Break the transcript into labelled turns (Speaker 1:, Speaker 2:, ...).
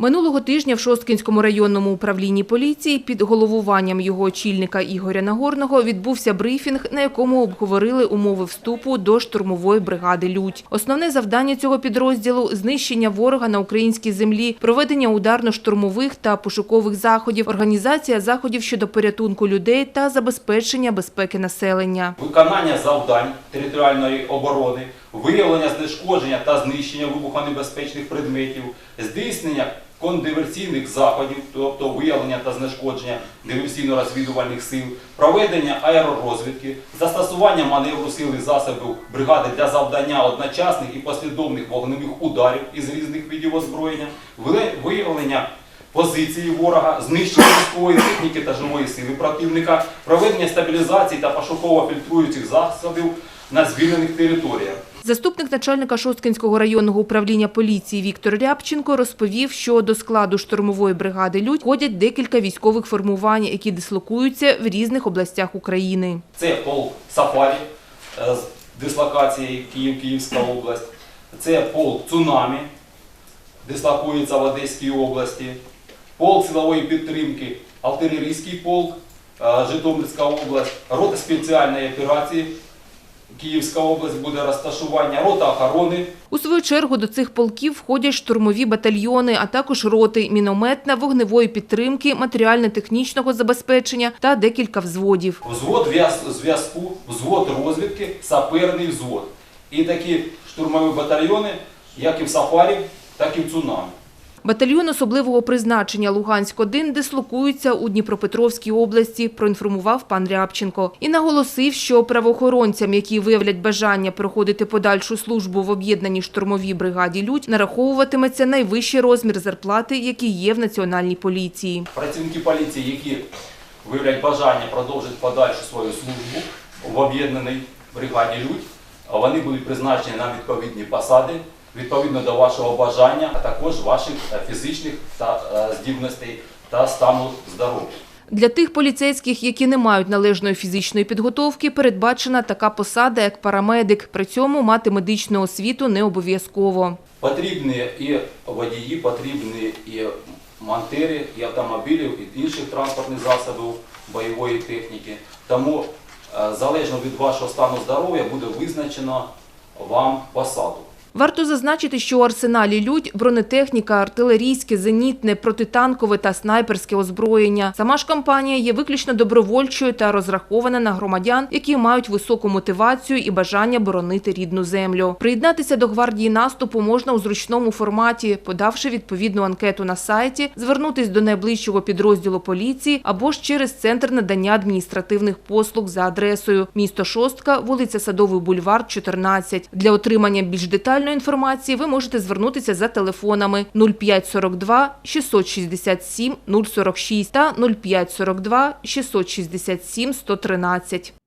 Speaker 1: Минулого тижня в Шосткінському районному управлінні поліції під головуванням його очільника Ігоря Нагорного відбувся брифінг, на якому обговорили умови вступу до штурмової бригади «Людь». Основне завдання цього підрозділу – знищення ворога на українській землі, проведення ударно-штурмових та пошукових заходів, організація заходів щодо порятунку людей та забезпечення безпеки населення.
Speaker 2: виконання завдань територіальної оборони, виявлення знешкодження та знищення вибухонебезпечних предметів, здійснення кондиверсійних заходів, тобто виявлення та знешкодження диверсійно-розвідувальних сил, проведення аеророзвідки, застосування маневру сил і засобів бригади для завдання одночасних і послідовних вогневих ударів із різних видів озброєння, виявлення позиції ворога, знищення військової техніки та живої сили противника, проведення стабілізації та пошуково-фільтруючих засобів на звільнених територіях.
Speaker 1: Заступник начальника Шосткинського районного управління поліції Віктор Рябченко розповів, що до складу штурмової бригади «Людь» входять декілька військових формувань, які дислокуються в різних областях України.
Speaker 2: Це полк Сафарі е, з дислокації Київ, Київська область, це полк Цунамі, дислокується в Одеській області, полк силової підтримки, артилерійський полк, е, Житомирська область, рота спеціальної операції, Київська область буде розташування, рота охорони
Speaker 1: У свою чергу до цих полків входять штурмові батальйони, а також роти мінометна, вогневої підтримки, матеріально-технічного забезпечення та декілька взводів.
Speaker 2: взвод в'яз- зв'язку, взвод розвідки, саперний взвод. І такі штурмові батальйони, як і в Сафарі, так і в Цунамі.
Speaker 1: Батальйон особливого призначення Луганськ-1 дислокується у Дніпропетровській області, проінформував пан Рябченко. І наголосив, що правоохоронцям, які виявлять бажання проходити подальшу службу в об'єднаній штурмовій бригаді «Людь», нараховуватиметься найвищий розмір зарплати, який є в Національній поліції.
Speaker 2: Працівники поліції, які виявлять бажання продовжити подальшу свою службу в об'єднаній бригаді «Людь», вони будуть призначені на відповідні посади відповідно до вашого бажання, а також ваших е, фізичних та е, здібностей та стану здоров'я.
Speaker 1: Для тих поліцейських, які не мають належної фізичної підготовки, передбачена така посада, як парамедик. При цьому мати медичну освіту не обов'язково.
Speaker 2: Потрібні і водії, потрібні і монтери, і автомобілів, і інших транспортних засобів бойової техніки. Тому е, залежно від вашого стану здоров'я буде визначено вам посаду.
Speaker 1: Варто зазначити, що у арсеналі «Людь» бронетехніка, артилерійське, зенітне, протитанкове та снайперське озброєння. Сама ж компанія є виключно добровольчою та розрахована на громадян, які мають високу мотивацію і бажання боронити рідну землю. Приєднатися до гвардії наступу можна у зручному форматі, подавши відповідну анкету на сайті, звернутись до найближчого підрозділу поліції або ж через центр надання адміністративних послуг за адресою місто Шостка, вулиця Садовий бульвар, 14. Для отримання більш детальної інформації ви можете звернутися за телефонами 0542 667 046 та 0542 667 113.